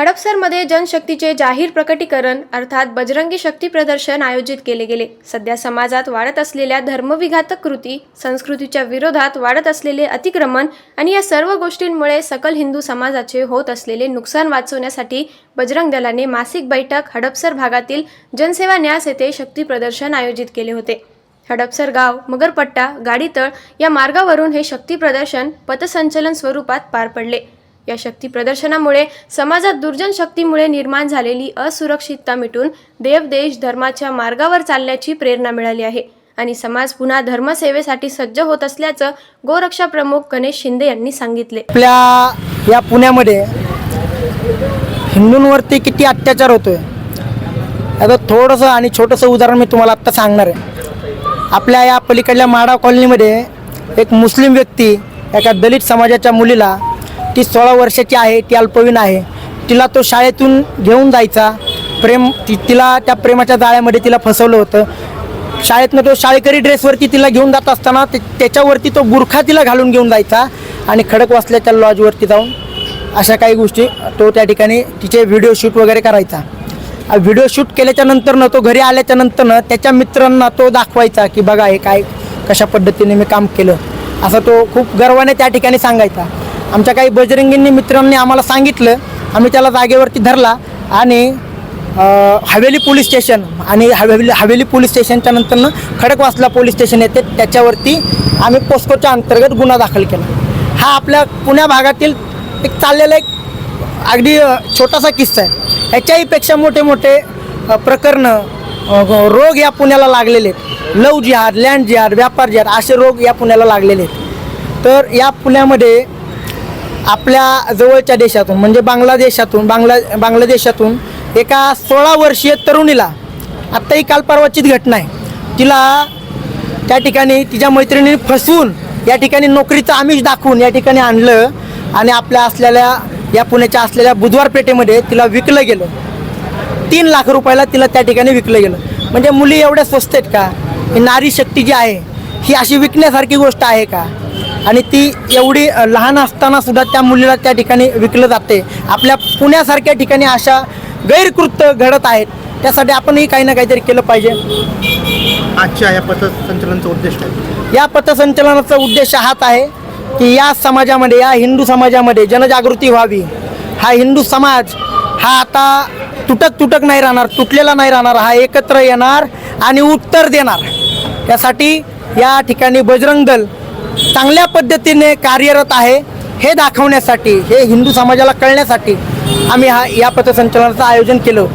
हडपसरमध्ये जनशक्तीचे जाहीर प्रकटीकरण अर्थात बजरंगी शक्ती प्रदर्शन आयोजित केले गेले. सध्या समाजात वाढत असलेल्या धर्मविघातक कृती संस्कृतीच्या विरोधात वाढत असलेले अतिक्रमण आणि या सर्व गोष्टींमुळे सकल हिंदू समाजाचे होत असलेले नुकसान वाचवण्यासाठी बजरंग दलाने मासिक बैठक हडपसर भागातील जनसेवा न्यास येथे शक्ती प्रदर्शन आयोजित केले होते. हडपसर गाव मगरपट्टा गाडीतळ या मार्गावरून हे शक्ती प्रदर्शन पथसंचलन स्वरूपात पार पडले. या शक्ती प्रदर्शनामुळे समाजात दुर्जन शक्तीमुळे निर्माण झालेली असुरक्षितता मिटून देव देश धर्माच्या मार्गावर चालण्याची प्रेरणा मिळाली आहे. आणि समाज पुन्हा धर्मसेवेसाठी सज्ज होत असल्याचं गोरक्षा प्रमुख गणेश शिंदे यांनी सांगितले. आपल्या या पुण्यामध्ये हिंदूंवरती किती अत्याचार होतोय? आता थोडंसं आणि छोटंसं उदाहरण मी तुम्हाला आत्ता सांगणार आहे. आपल्या या पलीकडल्या माडा कॉलनीमध्ये एक मुस्लिम व्यक्ती एका दलित समाजाच्या मुलीला ती सोळा वर्षाची आहे ती अल्पवीन आहे. तिला तो शाळेतून घेऊन जायचा. प्रेम ती तिला त्या प्रेमाच्या जाळ्यामध्ये तिला फसवलं होतं. शाळेतनं तो शाळेकरी ड्रेसवरती तिला घेऊन जात असताना ते त्याच्यावरती तो बुरखा तिला घालून घेऊन जायचा आणि खडक वाचल्याच्या लॉजवरती जाऊन अशा काही गोष्टी तो त्या ठिकाणी तिचे व्हिडिओ शूट वगैरे करायचा. व्हिडिओ शूट केल्याच्या नंतरनं तो घरी आल्याच्या नंतरनं त्याच्या मित्रांना तो दाखवायचा की बघा हे काय कशा पद्धतीने मी काम केलं. असं तो खूप गर्वाने त्या ठिकाणी सांगायचा. आमच्या काही बजरंगींनी मित्रांनी आम्हाला सांगितलं आम्ही त्याला जागेवरती धरला आणि हवेली पोलीस स्टेशन आणि हवेली हवेली पोलीस स्टेशनच्या नंतरनं खडकवासला पोलीस स्टेशन येते. त्याच्यावरती आम्ही पोस्कोच्या अंतर्गत गुन्हा दाखल केला. हा आपल्या पुण्या भागातील एक चाललेला एक अगदी छोटासा किस्सा आहे. ह्याच्याहीपेक्षा मोठे मोठे प्रकरणं रोग या पुण्याला लागलेले आहेत. लव जिहाद लँड जिहाद व्यापार जिहाद असे रोग या पुण्याला लागलेले आहेत. तर या पुण्यामध्ये आपल्या जवळच्या देशातून म्हणजे बांगलादेशातून बांगला बांगलादेशातून एका सोळा वर्षीय तरुणीला आत्ता ही काल परवाचीच घटना आहे. तिला त्या ठिकाणी तिच्या मैत्रिणीने फसवून या ठिकाणी नोकरीचं आमिष दाखवून या ठिकाणी आणलं आणि आपल्या असलेल्या या पुण्याच्या असलेल्या बुधवार पेठेमध्ये तिला विकलं गेलं. तीन लाख रुपयाला तिला त्या ठिकाणी विकलं गेलं. म्हणजे मुली एवढ्या स्वस्त आहेत का? ही नारी शक्ती जी आहे ही अशी विकण्यासारखी गोष्ट आहे का? आणि ती एवढी लहान असताना सुद्धा त्या मुलीला त्या ठिकाणी विकलं जाते. आपल्या पुण्यासारख्या ठिकाणी अशा गैरकृत्य घडत आहेत. त्यासाठी आपणही काही ना काहीतरी केलं पाहिजे. आजच्या या पथसंचलनाचा उद्देश काय? या पथसंचलनाचा उद्देश हाच आहे की या समाजामध्ये या हिंदू समाजामध्ये जनजागृती व्हावी. हा हिंदू समाज हा आता तुटक तुटक नाही राहणार तुटलेला नाही राहणार हा एकत्र येणार आणि उत्तर देणार. त्यासाठी या ठिकाणी बजरंग दल चांगल्या पद्धतीने कार्यरत आहे हे दाखवण्यासाठी हे हिंदू समाजाला कळण्यासाठी आम्ही हा या पथसंचलनाचं आयोजन केलं.